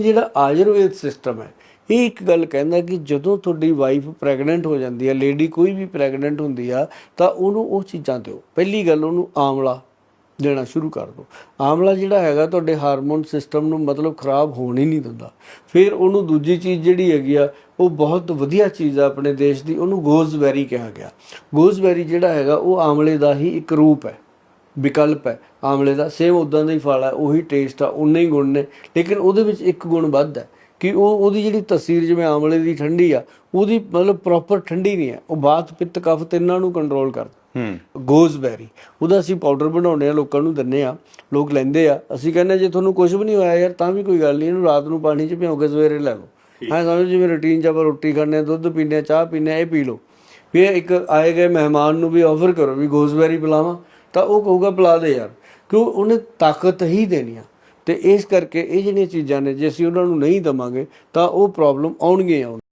ਜਿਹੜਾ ਆਯੁਰਵੇਦ ਸਿਸਟਮ ਹੈ, ਇਹ ਇੱਕ ਗੱਲ ਕਹਿੰਦਾ ਕਿ ਜਦੋਂ ਤੁਹਾਡੀ ਵਾਈਫ ਪ੍ਰੈਗਨੈਂਟ ਹੋ ਜਾਂਦੀ ਹੈ ਲੇਡੀ ਕੋਈ ਵੀ ਪ੍ਰੈਗਨੈਂਟ ਹੁੰਦੀ ਆ, ਤਾਂ ਉਹਨੂੰ ਉਹ ਚੀਜ਼ਾਂ ਦਿਓ। ਪਹਿਲੀ ਗੱਲ ਉਹਨੂੰ ਆਮਲਾ ਦੇਣਾ ਸ਼ੁਰੂ ਕਰ ਦਿਓ। ਆਮਲਾ ਜਿਹੜਾ ਹੈਗਾ ਤੁਹਾਡੇ ਹਾਰਮੋਨ ਸਿਸਟਮ ਨੂੰ ਮਤਲਬ ਖਰਾਬ ਹੋਣ ਹੀ ਨਹੀਂ ਦਿੰਦਾ। ਫਿਰ ਉਹਨੂੰ ਦੂਜੀ ਚੀਜ਼ ਜਿਹੜੀ ਹੈਗੀ ਆ, ਉਹ ਬਹੁਤ ਵਧੀਆ ਚੀਜ਼ ਆ ਆਪਣੇ ਦੇਸ਼ ਦੀ, ਉਹਨੂੰ ਗੋਜ਼ਬੈਰੀ ਕਿਹਾ ਗਿਆ। ਗੋਜ਼ਬੈਰੀ ਜਿਹੜਾ ਹੈਗਾ, ਉਹ ਆਮਲੇ ਦਾ ਹੀ ਇੱਕ ਰੂਪ ਹੈ। ਵਿਕਲਪ ਹੈ। ਆਮਲੇ ਦਾ ਸੇਮ ਉਦਾਂ ਦਾ ਹੀ ਫਲ ਹੈ ਉਹੀ ਟੇਸਟ ਆ ਉਨੇ ਹੀ ਗੁਣ ਨੇ। ਲੇਕਿਨ ਉਹਦੇ ਵਿੱਚ ਇੱਕ ਗੁਣ ਵੱਧ ਹੈ ਕਿ ਉਹ ਉਹਦੀ ਜਿਹੜੀ ਤਸੀਰ ਜਿਵੇਂ ਆਮਲੇ ਦੀ ਠੰਡੀ ਆ ਉਹਦੀ ਮਤਲਬ ਪ੍ਰੋਪਰ ਠੰਡੀ ਨਹੀਂ ਹੈ। ਉਹ ਬਾਤ ਪਿੱਤ ਕਫ ਤਿੰਨਾਂ ਨੂੰ ਕੰਟਰੋਲ ਕਰਦਾ। ਹੂੰ। ਗੋਜ਼ਬੈਰੀ ਉਹਦਾ ਅਸੀਂ ਪਾਊਡਰ ਬਣਾਉਂਦੇ ਆ ਲੋਕਾਂ ਨੂੰ ਦਿੰਨੇ ਆ ਲੋਕ ਲੈਂਦੇ ਆ। ਅਸੀਂ ਕਹਿੰਦੇ ਜੇ ਤੁਹਾਨੂੰ ਕੁਝ ਵੀ ਨਹੀਂ ਹੋਇਆ ਯਾਰ ਤਾਂ ਵੀ ਕੋਈ ਗੱਲ ਨਹੀਂ ਇਹਨੂੰ ਰਾਤ ਨੂੰ ਪਾਣੀ 'ਚ ਭਿਓ ਕੇ ਸਵੇਰੇ ਲੈ ਲਓ। ਹਾਂ ਸਮਝ ਜਿਵੇਂ ਰੁਟੀਨ 'ਚ ਆਪਾਂ ਰੋਟੀ ਖਾਂਦੇ ਆ ਦੁੱਧ ਪੀਂਦੇ ਆ ਚਾਹ ਪੀਂਦੇ ਆ ਇਹ ਪੀ ਲਓ। ਵੀ ਇੱਕ ਆਏ ਗਏ ਮਹਿਮਾਨ ਨੂੰ ਵੀ ਆਫਰ ਕਰੋ ਵੀ ਗੋਜ਼ਬੈਰੀ ਪਿਲਾਵਾਂ। ਤਾਂ ਉਹ ਕਹੂਗਾ ਬੁਲਾ ਦੇ ਯਾਰ, ਕਿਉਂ ਉਹਨੇ ਤਾਕਤ ਹੀ ਦੇਣੀ ਆ। ਤੇ ਇਸ ਕਰਕੇ ਇਹ ਜਿਹੜੀਆਂ ਚੀਜ਼ਾਂ ਨੇ, ਜੇ ਅਸੀਂ ਉਹਨਾਂ ਨੂੰ ਨਹੀਂ ਦਵਾਂਗੇ, ਤਾਂ ਉਹ ਪ੍ਰੋਬਲਮ ਆਉਣਗੀਆਂ ਹੀ ਆਉਣਗੀਆਂ।